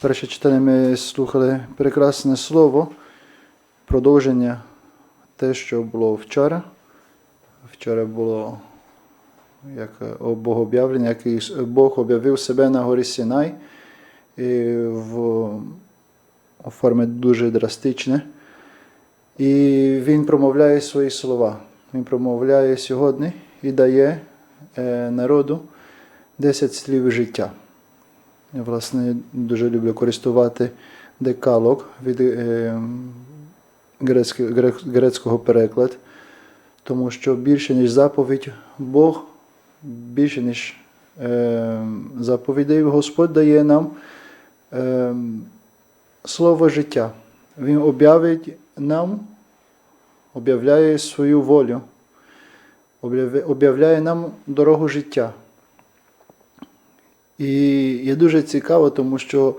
Перше читання ми слухали прекрасне слово, продовження те, що було вчора. Вчора було як богооб'явлення, який Бог об'явив себе на горі Сінай і в формі дуже драстичне. І він промовляє свої слова. Він промовляє сьогодні і дає е, народу 10 слів життя. Власне, дуже люблю користувати декалог від е, грецького перекладу, тому що більше, ніж заповідь, Бог, більше, ніж е, заповідей, Господь дає нам е, слово життя. Він об'явить нам, об'являє свою волю, об'являє нам дорогу життя. І є дуже цікаво, тому що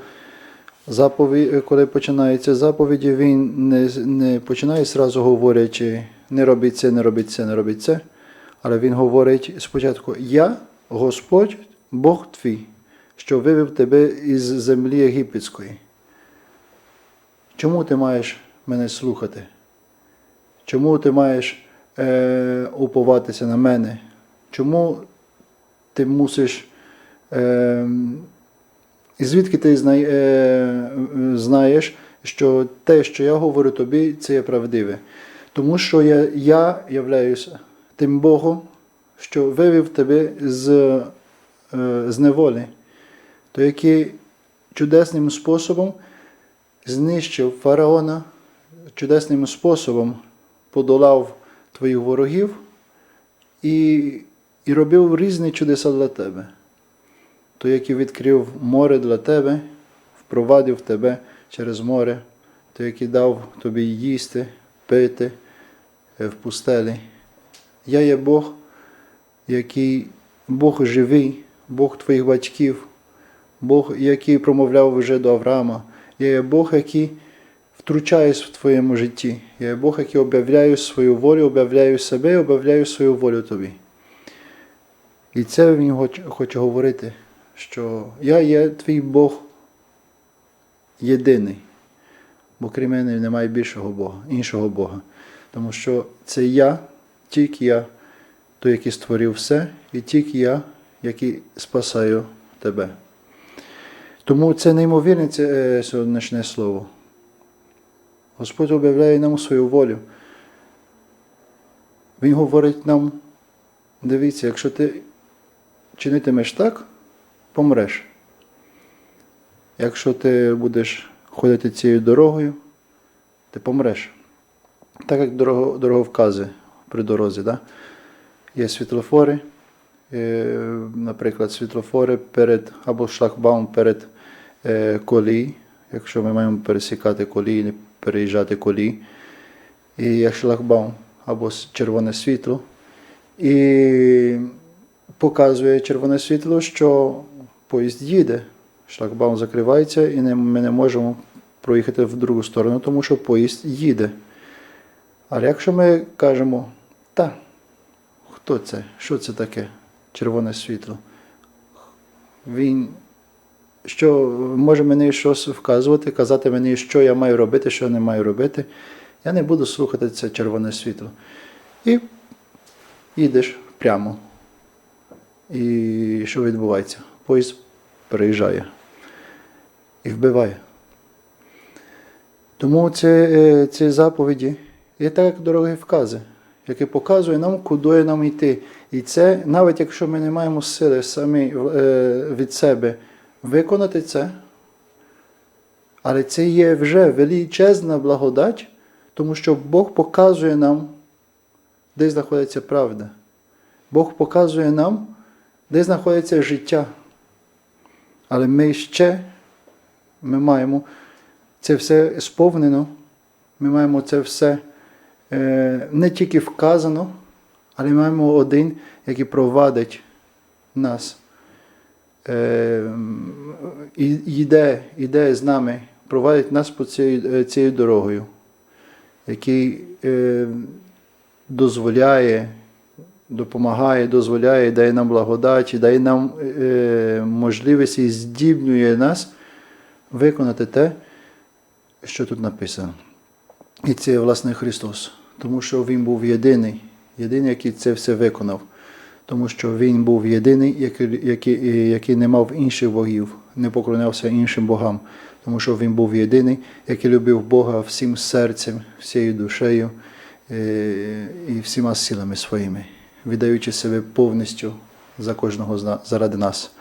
запові... коли починаються заповіді, він не, не починає зразу говорячи, не робіть це, не робіть це, не робіть це. Але він говорить спочатку: Я, Господь, Бог твій, що вивів тебе із землі єгипетської. Чому ти маєш мене слухати? Чому ти маєш е, уповатися на мене? Чому ти мусиш і звідки ти е, знаєш, що те, що я говорю тобі, це є правдиве? Тому що я, я являюся тим Богом, що вивів тебе з, е, з неволі, то який чудесним способом знищив фараона, чудесним способом подолав твоїх ворогів і, і робив різні чудеса для тебе той, який відкрив море для тебе, впровадив тебе через море, той, який дав тобі їсти, пити е, в пустелі. Я є Бог, який Бог живий, Бог твоїх батьків, Бог, який промовляв вже до Авраама. Я є Бог, який втручаюсь в твоєму житті. Я є Бог, який об'являю свою волю, об'являю себе і об'являю свою волю тобі. І це він хоче говорити, що я є твій Бог єдиний, бо крім мене немає більшого Бога, іншого Бога. Тому що це я, тільки я, той, який створив все, і тільки я, який спасаю тебе. Тому це неймовірне це е, сьогоднішнє слово. Господь об'являє нам свою волю. Він говорить нам, дивіться, якщо ти чинитимеш так, помреш. Якщо ти будеш ходити цією дорогою, ти помреш. Так як дорого, дороговкази при дорозі. Да? Є світлофори, е, наприклад, світлофори перед або шлагбаум перед е, колій, якщо ми маємо пересікати колії, переїжджати колії. І є шлагбаум або червоне світло. І показує червоне світло, що поїзд їде. Шлагбаум закривається і ми не можемо проїхати в другу сторону, тому що поїзд їде. Але якщо ми кажемо, та, хто це? Що це таке? Червоне світло? Він що може мені щось вказувати, казати мені, що я маю робити, що не маю робити. Я не буду слухати це червоне світло. І їдеш прямо. І що відбувається? Поїзд переїжджає і вбиває. Тому ці, е, ці заповіді є так як дорогі вкази, які показують нам, куди нам йти. І це, навіть якщо ми не маємо сили самі е, від себе виконати це, але це є вже величезна благодать, тому що Бог показує нам, де знаходиться правда. Бог показує нам, де знаходиться життя. Але ми ще ми маємо це все сповнено, ми маємо це все е, не тільки вказано, але ми маємо один, який провадить нас. Е, і йде, йде з нами, провадить нас по цією, цією дорогою, який е, дозволяє допомагає, дозволяє, дає нам благодать, дає нам е, можливість і здібнює нас виконати те, що тут написано. І це власне Христос, тому що Він був єдиний, єдиний, який це все виконав. Тому що Він був єдиний, який, який, який не мав інших богів, не поклонявся іншим богам. Тому що Він був єдиний, який любив Бога всім серцем, всією душею е, і всіма силами своїми, віддаючи себе повністю за кожного з нас, заради нас,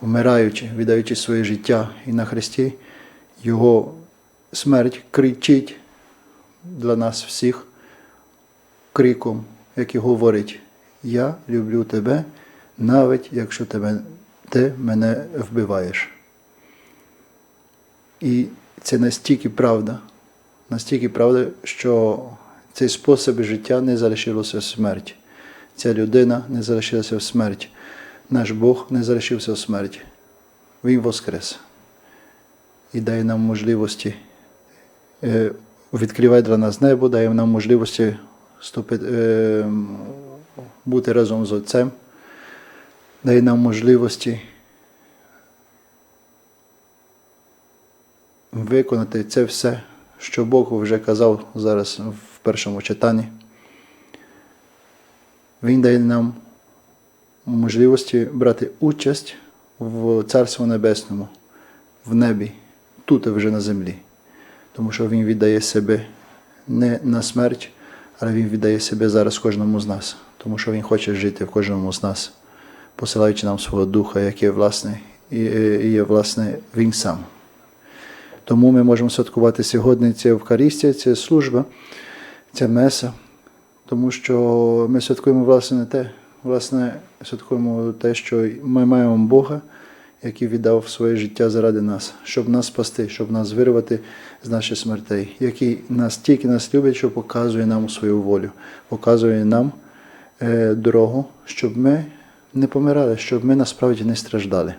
вмираючи, віддаючи своє життя і на Христі, Його смерть кричить для нас всіх криком, який говорить: Я люблю тебе, навіть якщо тебе, ти мене вбиваєш. І це настільки правда, настільки правда, що цей спосіб життя не залишилося в смерті. Ця людина не залишилася в смерті. Наш Бог не залишився в смерті. Він воскрес і дає нам можливості, е, відкриває для нас небо, дає нам можливості ступити, е, бути разом з Отцем, дає нам можливості виконати це все, що Бог вже казав зараз в першому читанні. Він дає нам можливості брати участь в Царстві Небесному, в небі, тут вже на землі. Тому що Він віддає себе не на смерть, але Він віддає себе зараз кожному з нас, тому що Він хоче жити в кожному з нас, посилаючи нам свого Духа, який власне, є власне Він сам. Тому ми можемо святкувати сьогодні ця Евхаристія, ця служба, ця меса, тому що ми святкуємо власне те, власне, святкуємо те, що ми маємо Бога, який віддав своє життя заради нас, щоб нас спасти, щоб нас вирвати з наших смертей, який настільки нас любить, що показує нам свою волю, показує нам е, дорогу, щоб ми не помирали, щоб ми насправді не страждали.